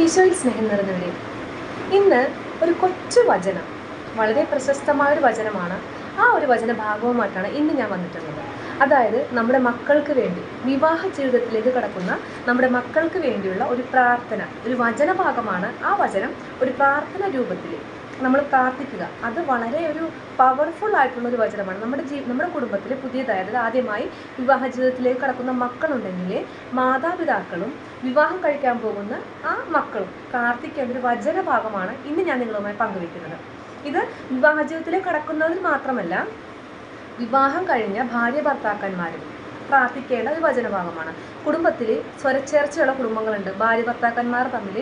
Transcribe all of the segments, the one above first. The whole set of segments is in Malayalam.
ഈശോയിൽ സ്നേഹം നിറഞ്ഞവരെ ഇന്ന് ഒരു കൊച്ചു വചനം വളരെ പ്രശസ്തമായ ഒരു വചനമാണ്. ആ ഒരു വചന ഭാഗവുമായിട്ടാണ് ഇന്ന് ഞാൻ വന്നിട്ടുള്ളത്. അതായത് നമ്മുടെ മക്കൾക്ക് വേണ്ടി വിവാഹ ജീവിതത്തിലേക്ക് കടക്കുന്ന നമ്മുടെ മക്കൾക്ക് വേണ്ടിയുള്ള ഒരു പ്രാർത്ഥന ഒരു വചന ഭാഗമാണ് ആ വചനം ഒരു പ്രാർത്ഥന രൂപത്തിൽ നമ്മൾ പ്രാർത്ഥിക്കുക. അത് വളരെ ഒരു പവർഫുൾ ആയിട്ടുള്ള ഒരു വചനമാണ്. നമ്മുടെ ജീ നമ്മുടെ കുടുംബത്തിൽ പുതിയതായി അതായത് ആദ്യമായി വിവാഹ ജീവിതത്തിലേക്ക് കടക്കുന്ന മക്കളുണ്ടെങ്കിൽ മാതാപിതാക്കളും വിവാഹം കഴിക്കാൻ പോകുന്ന ആ മക്കളും പ്രാർത്ഥിക്കേണ്ട ഒരു വചനഭാഗമാണ് ഇന്ന് ഞാൻ നിങ്ങളുമായി പങ്കുവയ്ക്കുന്നത്. ഇത് വിവാഹ ജീവിതത്തിലേക്ക് കടക്കുന്നവർ മാത്രമല്ല വിവാഹം കഴിഞ്ഞ ഭാര്യ ഭർത്താക്കന്മാരും പ്രാർത്ഥിക്കേണ്ട ഒരു വചനഭാഗമാണ്. കുടുംബത്തിൽ സ്വരച്ചേർച്ചയുള്ള കുടുംബങ്ങളുണ്ട്. ഭാര്യ ഭർത്താക്കന്മാർ തമ്മിൽ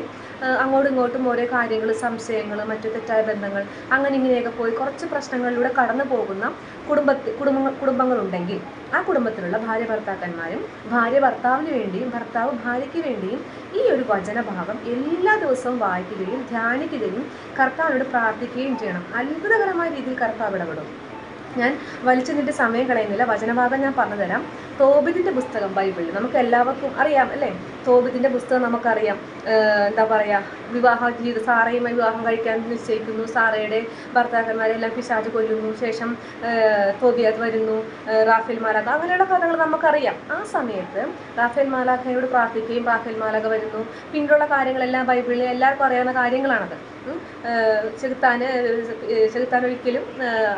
അങ്ങോട്ടും ഇങ്ങോട്ടും ഓരോ കാര്യങ്ങൾ സംശയങ്ങൾ മറ്റു തെറ്റായ ബന്ധങ്ങൾ അങ്ങനെ ഇങ്ങനെയൊക്കെ പോയി കുറച്ച് പ്രശ്നങ്ങളിലൂടെ കടന്നു പോകുന്ന കുടുംബത്തിൽ കുടുംബങ്ങൾ കുടുംബങ്ങളുണ്ടെങ്കിൽ ആ കുടുംബത്തിലുള്ള ഭാര്യ ഭർത്താക്കന്മാരും ഭാര്യ ഭർത്താവിന് വേണ്ടിയും ഭർത്താവ് ഭാര്യയ്ക്ക് വേണ്ടിയും ഈ ഒരു വചനഭാഗം എല്ലാ ദിവസവും വായിക്കുകയും ധ്യാനിക്കുകയും കർത്താവിനോട് പ്രാർത്ഥിക്കുകയും ചെയ്യണം. അത്ഭുതകരമായ രീതിയിൽ കർത്താവ് ഇടപെടും. ഞാൻ വലിച്ചു നിന്നിട്ട് സമയം കളയുന്നില്ല. വചനഭാഗം ഞാൻ പറഞ്ഞു തരാം തോബിതിന്റെ പുസ്തകം ബൈബിളിൽ നമുക്ക് എല്ലാവർക്കും അറിയാം അല്ലേ? തോബിതിന്റെ പുസ്തകം നമുക്കറിയാം. എന്താ പറയുക വിവാഹ ജീവിത സാറയുമായി വിവാഹം കഴിക്കാൻ നിശ്ചയിക്കുന്നു. സാറയുടെ ഭർത്താക്കന്മാരെല്ലാം പിശാജ് കൊല്ലുന്നു. ശേഷം ഏഹ് തോബിയാത് വരുന്നു. റാഫേൽ മാലാഖ. അങ്ങനെയുള്ള കഥകൾ നമുക്കറിയാം. ആ സമയത്ത് റാഫേൽ മാലാഖയോട് പ്രാർത്ഥിക്കുകയും റാഫേൽ മാലാഖ വരുന്നു. പിന്നീടുള്ള കാര്യങ്ങളെല്ലാം ബൈബിളിൽ എല്ലാവർക്കും അറിയാവുന്ന കാര്യങ്ങളാണത്. ചെകുത്താന് ചെകുത്താൻ ഒരിക്കലും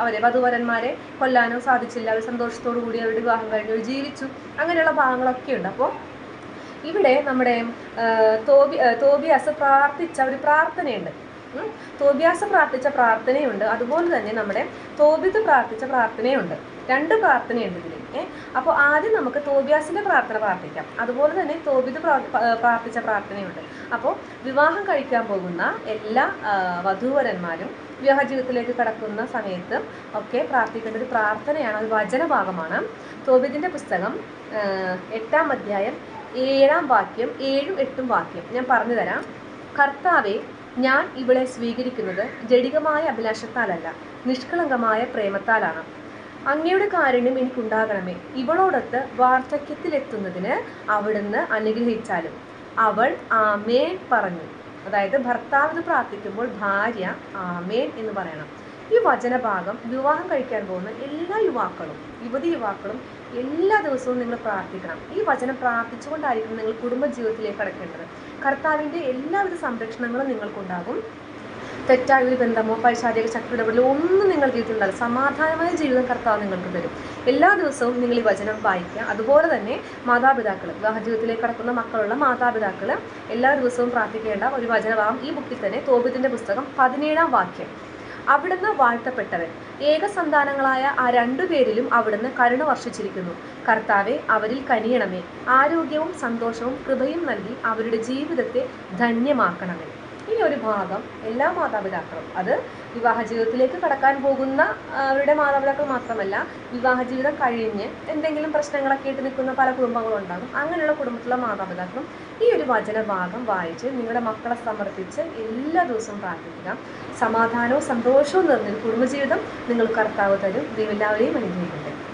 അവരെ വധുവരന്മാരെ കൊല്ലാനോ സാധിച്ചില്ല. അവർ സന്തോഷത്തോടു കൂടി അവരുടെ വിവാഹം കഴിഞ്ഞു. അവർ ജീവിച്ചു അങ്ങനെയുള്ള ഭാഗങ്ങളൊക്കെ ഉണ്ട്. അപ്പോൾ ഇവിടെ നമ്മുടെ തോബി തോബിയാസ് പ്രാർത്ഥിച്ച ഒരു പ്രാർത്ഥനയുണ്ട്. തോബിയാസ് പ്രാർത്ഥിച്ച പ്രാർത്ഥനയുണ്ട്. അതുപോലെ തന്നെ നമ്മുടെ തോബിത്ത് പ്രാർത്ഥിച്ച പ്രാർത്ഥനയുണ്ട്. രണ്ട് പ്രാർത്ഥനയുണ്ട് ഇതിൽ ഏഹ് അപ്പോൾ ആദ്യം നമുക്ക് തോബിയാസിന്റെ പ്രാർത്ഥന പ്രാർത്ഥിക്കാം. അതുപോലെ തന്നെ തോബിത് പ്രാർത്ഥിച്ച പ്രാർത്ഥനയുണ്ട്. അപ്പോൾ വിവാഹം കഴിക്കാൻ പോകുന്ന എല്ലാ വധൂവരന്മാരും വിവാഹ ജീവിതത്തിലേക്ക് കടക്കുന്ന സമയത്ത് ഒക്കെ പ്രാർത്ഥിക്കേണ്ട ഒരു പ്രാർത്ഥനയാണ് ഒരു വചനഭാഗമാണ്. തോബിതിന്റെ പുസ്തകം എട്ടാം അധ്യായം ഏഴാം വാക്യം ഏഴും എട്ടും വാക്യം. ഞാൻ പറഞ്ഞു തരാം കർത്താവെ ഞാൻ ഇവളെ സ്വീകരിക്കുന്നത് ജടികമായ അഭിലാഷത്താലല്ല നിഷ്കളങ്കമായ പ്രേമത്താലാണ്. അങ്ങയുടെ കാരുണ്യം എനിക്കുണ്ടാകണമേ. ഇവളോടൊത്ത് വാർദ്ധക്യത്തിലെത്തുന്നതിന് അവിടുന്ന് അനുഗ്രഹിച്ചാലും. അവൾ ആമേൻ പറഞ്ഞു. അതായത് ഭർത്താവ് പ്രാർത്ഥിക്കുമ്പോൾ ഭാര്യ ആമേൻ എന്ന് പറയണം. ഈ വചനഭാഗം വിവാഹം കഴിക്കാൻ പോകുന്ന എല്ലാ യുവാക്കളും യുവതി യുവാക്കളും എല്ലാ ദിവസവും നിങ്ങൾ പ്രാർത്ഥിക്കണം. ഈ വചനം പ്രാർത്ഥിച്ചുകൊണ്ടായിരിക്കണം നിങ്ങൾ കുടുംബ ജീവിതത്തിലേക്ക് കടക്കേണ്ടത്. കർത്താവിന്റെ എല്ലാവിധ സംരക്ഷണങ്ങളും നിങ്ങൾക്കുണ്ടാകും. തെറ്റായ ഒരു ബന്ധമോ പൈശാചിക ശക്തി ഇടപെടലോ ഒന്നും നിങ്ങൾ ജീവിതത്തിലുണ്ടാകും സമാധാനമായ ജീവിതം കർത്താവ് നിങ്ങൾക്ക് തരും. എല്ലാ ദിവസവും നിങ്ങൾ ഈ വചനം വായിക്കുക. അതുപോലെ തന്നെ മാതാപിതാക്കൾ വിവാഹ ജീവിതത്തിലേക്ക് കടക്കുന്ന മക്കളുള്ള മാതാപിതാക്കൾ എല്ലാ ദിവസവും പ്രാർത്ഥിക്കേണ്ട ഒരു വചനഭാഗം ഈ ബുക്കിൽ തന്നെ തോബിത്തിന്റെ പുസ്തകം പതിനേഴാം വാക്യം. അവിടുന്ന് വാഴ്ത്തപ്പെട്ടവൻ. ഏകസന്താനങ്ങളായ ആ രണ്ടുപേരിലും അവിടുന്ന് കരുണ വർഷിച്ചിരിക്കുന്നു. കർത്താവെ അവരിൽ കനിയണമേ. ആരോഗ്യവും സന്തോഷവും കൃപയും നൽകി അവരുടെ ജീവിതത്തെ ധന്യമാക്കണമേ. ഈ ഒരു ഭാഗം എല്ലാ മാതാപിതാക്കളും. അത് വിവാഹ ജീവിതത്തിലേക്ക് കടക്കാൻ പോകുന്ന അവരുടെ മാതാപിതാക്കൾ മാത്രമല്ല വിവാഹ ജീവിതം കഴിഞ്ഞ് എന്തെങ്കിലും പ്രശ്നങ്ങളൊക്കെ ആയിട്ട് നിൽക്കുന്ന പല കുടുംബങ്ങളും ഉണ്ടാകും. അങ്ങനെയുള്ള കുടുംബത്തിലുള്ള മാതാപിതാക്കളും ഈ ഒരു വചന ഭാഗം വായിച്ച് നിങ്ങളുടെ മക്കളെ സമർപ്പിച്ച് എല്ലാ ദിവസവും പ്രാർത്ഥിക്കുക. സമാധാനവും സന്തോഷവും നിറഞ്ഞൊരു കുടുംബജീവിതം നിങ്ങൾ കർത്താവ് തരും. ദൈവം എല്ലാവരെയും അനുഗ്രഹിക്കും